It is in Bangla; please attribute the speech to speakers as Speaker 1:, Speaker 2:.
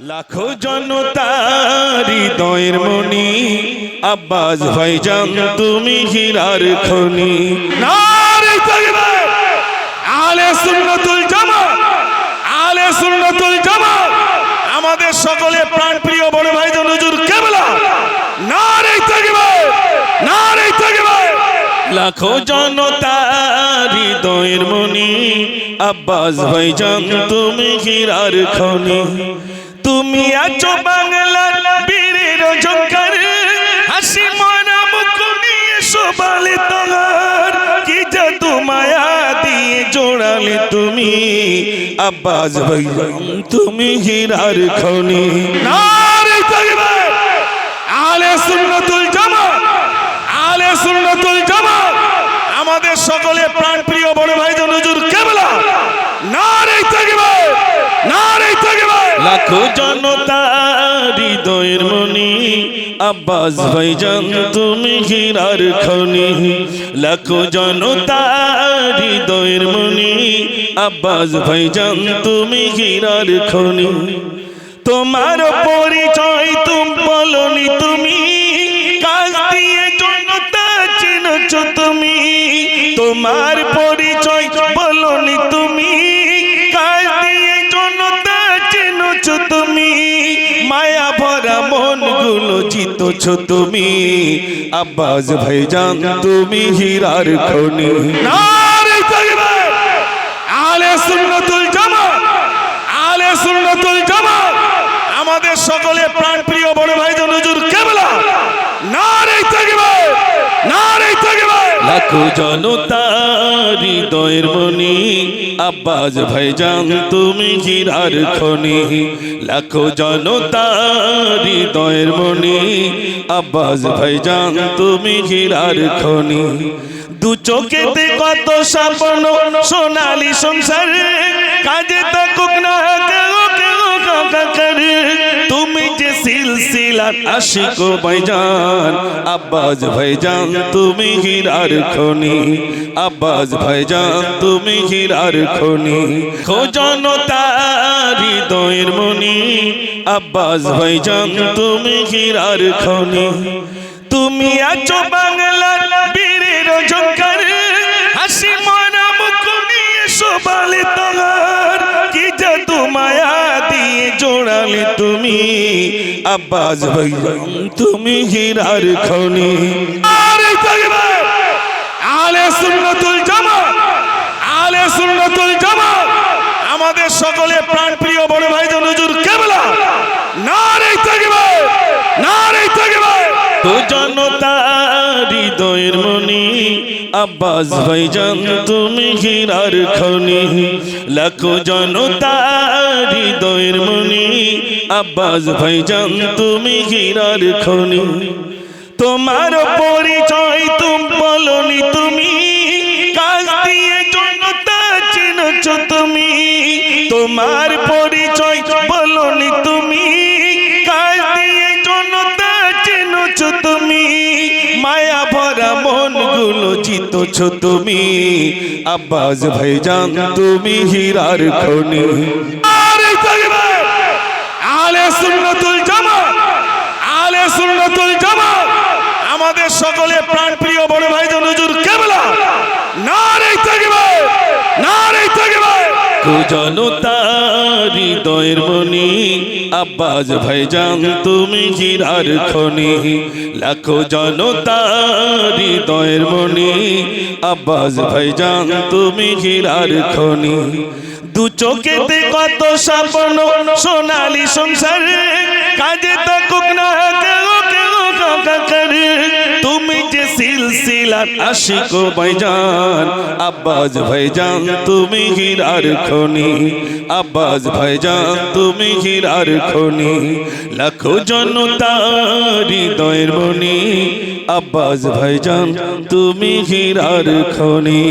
Speaker 1: লাখো জনতার হৃদয়ের মনি আব্বাস ভাইজান তুমি হীরার খনি। আলে সুন্নাতুল জামাত! আলে সুন্নাতুল জামাত! আমাদের সকলে প্রাণপ্রিয় বড় ভাইজান হুজুর কেবলা! নারে তাকবীর নারে তাকবীর লাখো জনতার হৃদয়ের মনি আব্বাস ভাইজান তুমি হীরার খনি। তুমি আছো বাংলার বীরের ঝঙ্কার হাসি মরা মুখ নিয়ে কি জাদু মায়া দিয়ে জোড়ালে তুমি? আব্বাস ভাইজান তুমি হীরার খনি। নারে আলে সুন্নাতুল জামাত। আলে সুন্নাতুল জামাত। আমাদের সকলে প্রাণপ্রিয় বড় ভাই হুজুর কেবলা নারে তাকবীর নারে তাকবীর লাখো জনতা হৃদয়ের মনি। আব্বাস ভাইজান তুমি হীরার খনি। লাখো জনতা হৃদয়ের মনি। আব্বাস ভাইজান তুমি হীরার খনি। তোমার পরিচয় তুম বলনি তুমি। কাজ দিয়ে জনতা চিনছ তুমি। তোমার পরিচয় জিতছ তুমি? আব্বাস ভাইজান তুমি হীরার খনি। আলে সুন্নাতুল জামাত আলে সুন্নাতুল জামাত আমাদের সকলে প্রাণপ্রিয় বড় ভাইজান হুজুর কেবলা! নারে তাকবীর নারে তাকবীর লাখো জনতা হৃদয়ের মনি আব্বাস ভাইজান, তুমি জিরার খনি, লাখো জনতা হৃদয়ের মনি আব্বাস ভাইজান, তুমি জিরার খনি। দু চোখেতে কত স্বপ্ন, সোনালি সংসার কাজে সিলসিলার আশিক ভাইজান, আব্বাস ভাইজান, তুমি হীরার খনি। আব্বাস ভাইজান, তুমি হীরার খনি। খোজনতা হৃদয়ের মনি আব্বাস ভাইজান, তুমি হীরার খনি। তুমি আছো বাংলার বীরের ঝঙ্কার তুমি আব্বাস ভাইজান তুমি হীরার খনি। আরে আলে সুন্নাতুল জামাত আলে সুন্নাতুল জামাত। আমাদের সকলে প্রাণপ্রিয় বড় ভাইজান হুজুর কেবলা। নারে নারে তো জনতা হৃদয়ের মনি আব্বাস ভাইজান তুমি হীরার খনি। লাখো জনতা হৃদয়ের আব্বাস ভাইজান তুমি হীরার খনি। তোমার পরিচয় তুম বলনি তুমি। কাজ দিয়ে জনতা চিনছ তুমি। তোমার পরিচয় বলনি তুমি। কাজ দিয়ে জনতা চিনছ তুমি। মায়া ভরা মনগুলো জিতছ তুমি। আব্বাস ভাইজান তুমি হীরার খনি। সুন্নাতুল জামাত, আলে সুন্নাতুল আমাদের সকলে প্রাণপ্রিয় বড় ভাইজান হুজুর কেবলা। নারে তাকবীর নারে তাকবীর। জনতা হৃদয়ের মনি আব্বাস ভাইজান, তুমি হীরার খনি। লাখো জনতা হৃদয়ের মনি আব্বাস ভাইজান, তুমি হীরার খনি। দু চোখেতে কত স্বপ্ন সোনালি সংসার কাজে থাকুক না কেউ কেউ কাকার তুমি যে সিলসিলার আশিক ভাইজান আব্বাস ভাইজান তুমি হীরার খনি। আব্বাস ভাইজান তুমি হীরার খনি। লাখো জনতা হৃদয়ের মনি আব্বাস ভাইজান তুমি হীরার খনি।